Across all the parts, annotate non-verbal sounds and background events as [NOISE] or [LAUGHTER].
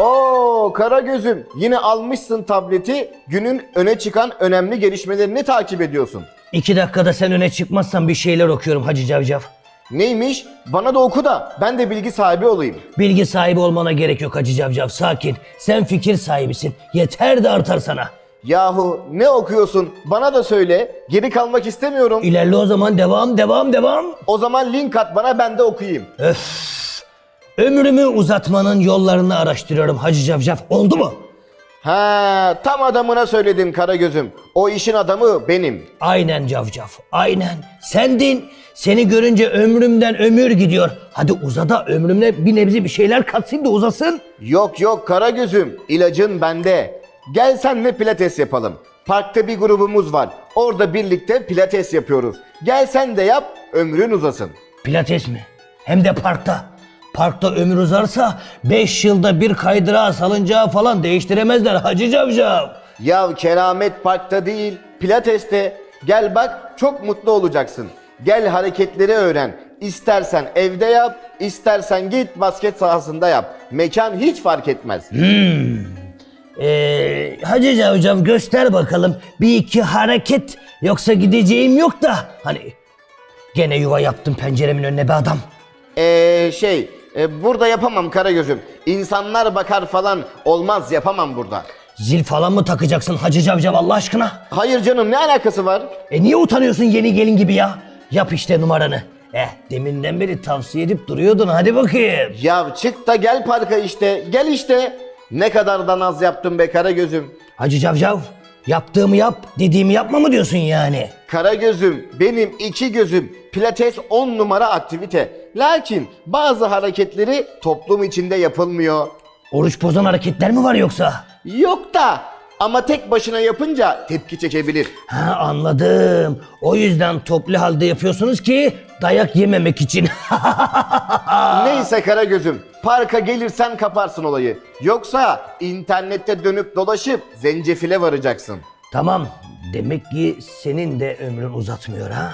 Oo kara gözüm yine almışsın tableti günün öne çıkan önemli gelişmelerini takip ediyorsun. İki dakikada sen öne çıkmazsan bir şeyler okuyorum Hacı Cavcav. Neymiş? Bana da oku da ben de bilgi sahibi olayım. Bilgi sahibi olmana gerek yok Hacı Cavcav sakin. Sen fikir sahibisin. Yeter de artar sana. Yahu ne okuyorsun? Bana da söyle. Geri kalmak istemiyorum. İlerle o zaman devam devam devam. O zaman link at bana ben de okuyayım. Ömrümü uzatmanın yollarını araştırıyorum Hacı Cavcav. Oldu mu? Ha, tam adamına söyledin kara gözüm. O işin adamı benim. Aynen Cavcav. Aynen. Sendin. Seni görünce ömrümden ömür gidiyor. Hadi uza da ömrümle bir nebze bir şeyler katsın da uzasın. Yok yok kara gözüm. İlacın bende. Gel senle pilates yapalım. Parkta bir grubumuz var. Orada birlikte pilates yapıyoruz. Gel sen de yap, ömrün uzasın. Pilates mi? Hem de parkta. Parkta ömür uzarsa 5 yılda bir kaydırağa salıncağı falan değiştiremezler Hacı Cavcav. Ya keramet parkta değil, pilateste. Gel bak çok mutlu olacaksın. Gel hareketleri öğren. İstersen evde yap, istersen git basket sahasında yap. Mekan hiç fark etmez. Ee, Hacı Cavcav göster bakalım bir iki hareket yoksa gideceğim yok da hani gene yuva yaptım penceremin önüne be adam. Ee şey, e, burada yapamam Karagöz'üm. İnsanlar bakar falan olmaz yapamam burada. Zil falan mı takacaksın Hacı Cavcav Allah aşkına? Hayır canım ne alakası var? E niye utanıyorsun yeni gelin gibi ya? Yap işte numaranı. Eh deminden beri tavsiye edip duruyordun hadi bakayım. Ya çık da gel parka işte, gel işte. Ne kadar da naz yaptım be Karagöz'üm. Hacı Cavcav yaptığımı yap dediğimi yapma mı diyorsun yani? Karagöz'üm, benim iki gözüm. Pilates 10 numara aktivite. Lakin bazı hareketleri toplum içinde yapılmıyor. Oruç bozan hareketler mi var yoksa? Yok da ama tek başına yapınca tepki çekebilir. Ha anladım. O yüzden toplu halde yapıyorsunuz ki dayak yememek için. [LAUGHS] Neyse Karagöz'üm, parka gelirsen kaparsın olayı. Yoksa internette dönüp dolaşıp zencefile varacaksın. tamam. Demek ki senin de ömrün uzatmıyor ha?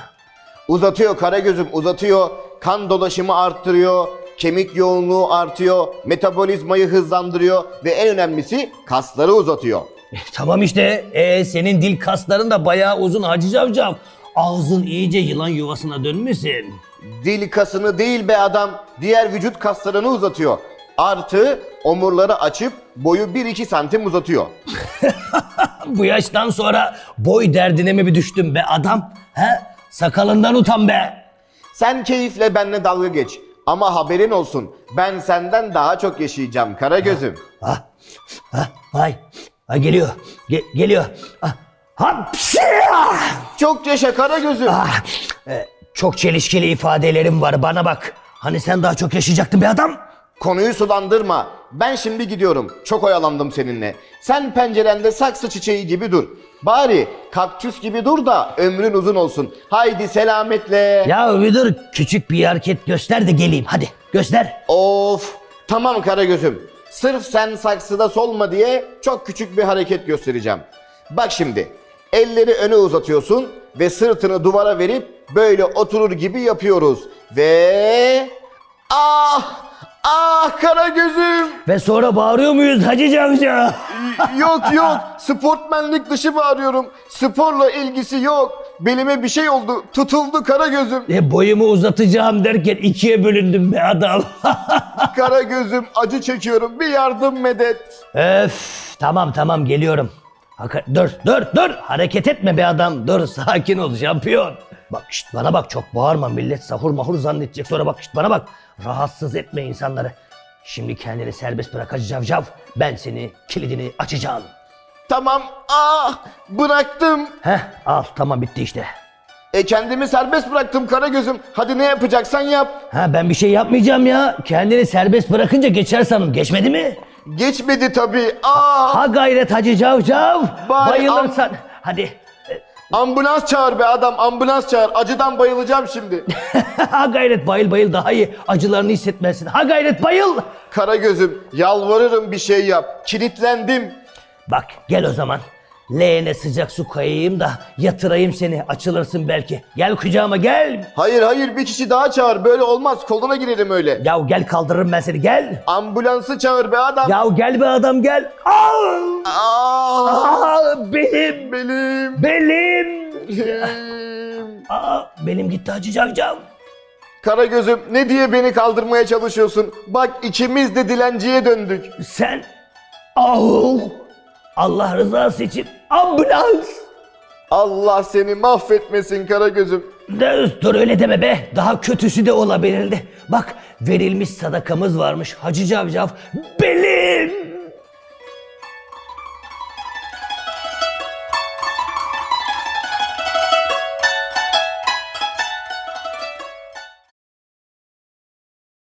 Uzatıyor Karagöz'üm, uzatıyor. Kan dolaşımı arttırıyor, kemik yoğunluğu artıyor, metabolizmayı hızlandırıyor ve en önemlisi kasları uzatıyor. Eh, tamam işte. E, senin dil kasların da bayağı uzun Hacı Cavcav. Ağzın iyice yılan yuvasına dönmesin. Dil kasını değil be adam, diğer vücut kaslarını uzatıyor. Artı omurları açıp boyu 1-2 santim uzatıyor. [LAUGHS] Bu yaştan sonra boy derdine mi bir düştün be adam? He? Sakalından utan be. Sen keyifle benimle dalga geç. Ama haberin olsun ben senden daha çok yaşayacağım Karagöz'üm. Ha? Ha? Ay. Ay geliyor. Ge- geliyor. Ah. Hapşi! Çok yaşa Karagöz'üm. Ah, e, çok çelişkili ifadelerim var bana bak. Hani sen daha çok yaşayacaktın be adam? Konuyu sulandırma. Ben şimdi gidiyorum. Çok oyalandım seninle. Sen pencerende saksı çiçeği gibi dur. Bari kaktüs gibi dur da ömrün uzun olsun. Haydi selametle. Ya bir dur küçük bir hareket göster de geleyim hadi göster. Of. Tamam Karagöz'üm. Sırf sen saksıda solma diye çok küçük bir hareket göstereceğim. Bak şimdi. Elleri öne uzatıyorsun ve sırtını duvara verip böyle oturur gibi yapıyoruz. Ve... Ah! Ah Karagöz'üm! Ve sonra bağırıyor muyuz Hacı Cavcav? [LAUGHS] yok yok sportmenlik dışı bağırıyorum. Sporla ilgisi yok. Belime bir şey oldu. Tutuldu kara gözüm. E boyumu uzatacağım derken ikiye bölündüm be adam. [LAUGHS] Kara gözüm acı çekiyorum. Bir yardım medet. Öf tamam tamam geliyorum. Haka- dur dur dur hareket etme be adam dur sakin ol şampiyon. Bak şşt bana bak çok bağırma millet sahur mahur zannedecek sonra bak şşt bana bak rahatsız etme insanları. Şimdi kendini serbest bırak Hacı Cavcav ben seni kilidini açacağım. Tamam. Ah bıraktım. Heh al tamam bitti işte. E kendimi serbest bıraktım kara gözüm. Hadi ne yapacaksan yap. Ha ben bir şey yapmayacağım ya. Kendini serbest bırakınca geçer sanım. Geçmedi mi? Geçmedi tabii. Ah Ha gayret Hacı Cavcav. Bari Bayılırsan. Hadi. Ambulans çağır be adam. Ambulans çağır. Acıdan bayılacağım şimdi. [LAUGHS] ha gayret bayıl bayıl daha iyi. Acılarını hissetmezsin. Ha gayret bayıl. kara gözüm yalvarırım bir şey yap. Kilitlendim. Bak gel o zaman. Leğene sıcak su koyayım da yatırayım seni açılırsın belki. Gel kucağıma gel. Hayır hayır bir kişi daha çağır. Böyle olmaz. Koluna girelim öyle. Ya gel kaldırırım ben seni gel. Ambulansı çağır be adam. Ya gel be adam gel. Aa! Aa, Aa, benim. benim. Benim. benim. Aa, benim gitti Hacı Cavcav. Karagöz'üm ne diye beni kaldırmaya çalışıyorsun? Bak ikimiz de dilenciye döndük. Sen. Oh. Allah rızası için ambulans. Allah seni mahvetmesin Karagöz'üm. De- Dur öyle deme be. Daha kötüsü de olabilirdi. Bak verilmiş sadakamız varmış Hacı Cavcav. Benim.